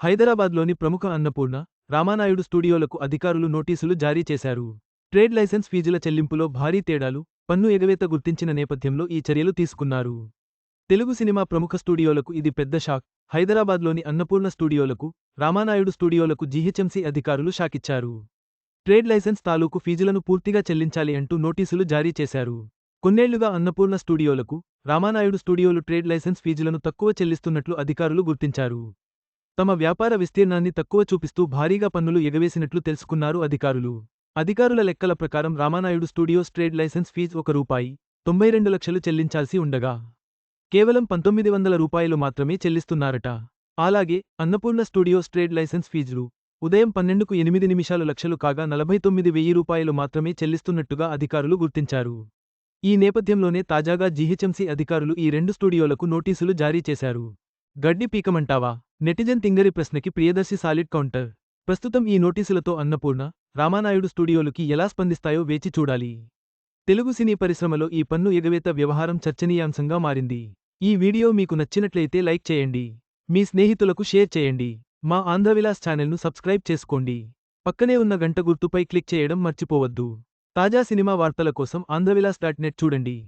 హైదరాబాద్లోని ప్రముఖ అన్నపూర్ణ రామానాయుడు స్టూడియోలకు అధికారులు నోటీసులు జారీ చేశారు. ట్రేడ్ లైసెన్స్ ఫీజుల చెల్లింపులో భారీ తేడాలు పన్ను ఎగవేత గుర్తించిన నేపథ్యంలో ఈ చర్యలు తీసుకున్నారు. తెలుగు సినిమా ప్రముఖ స్టూడియోలకు ఇది పెద్ద షాక్. హైదరాబాద్లోని అన్నపూర్ణ స్టూడియోలకు రామానాయుడు స్టూడియోలకు జీహెచ్ఎంసీ అధికారులు షాకిచ్చారు. ట్రేడ్ లైసెన్స్ తాలూకు ఫీజులను పూర్తిగా చెల్లించాలి అంటూ నోటీసులు జారీ చేశారు. కొన్నేళ్ళుగా అన్నపూర్ణ స్టూడియోలకు రామానాయుడు స్టూడియోలు ట్రేడ్ లైసెన్స్ ఫీజులను తక్కువ చెల్లిస్తున్నట్లు అధికారులు గుర్తించారు. తమ వ్యాపార విస్తీర్ణాన్ని తక్కువ చూపిస్తూ భారీగా పన్నులు ఎగవేసినట్లు తెలుసుకున్నారు అధికారులు. అధికారుల లెక్కల ప్రకారం Ramanaidu studios trade license fee ఒక రూపాయి తొంభై రెండు లక్షలు చెల్లించాల్సి ఉండగా కేవలం పంతొమ్మిది వందల రూపాయలు మాత్రమే చెల్లిస్తున్నారట. అలాగే అన్నపూర్ణ స్టూడియోస్ ట్రేడ్ లైసెన్స్ ఫీజులు ఉదయం పన్నెండుకు ఎనిమిది నిమిషాలు లక్షలు కాగా నలభై తొమ్మిది వెయ్యి రూపాయలు మాత్రమే చెల్లిస్తున్నట్టుగా అధికారులు గుర్తించారు. ఈ నేపథ్యంలోనే తాజాగా జీహెచ్ఎంసీ అధికారులు ఈ రెండు స్టూడియోలకు నోటీసులు జారీ చేశారు. గడ్డి పీకమంటావా? నెటిజన్ తింగరి ప్రశ్నకి ప్రియదర్శి సాలిడ్ కౌంటర్. ప్రస్తుతం ఈ నోటీసులతో అన్నపూర్ణ రామానాయుడు స్టూడియోలకి ఎలా స్పందిస్తాయో వేచి చూడాలి. తెలుగు సినీ పరిశ్రమలో ఈ పన్ను ఎగవేత వ్యవహారం చర్చనీయాంశంగా మారింది. ఈ వీడియో మీకు నచ్చినట్లయితే లైక్ చేయండి. మీ స్నేహితులకు షేర్ చేయండి. మా ఆంధ్రవిలాస్ ఛానల్ను సబ్స్క్రైబ్ చేసుకోండి. పక్కనే ఉన్న గంట గుర్తుపై క్లిక్ చేయడం మర్చిపోవద్దు. తాజా సినిమా వార్తల కోసం ఆంధ్రవిలాస్ డాట్ నెట్ చూడండి.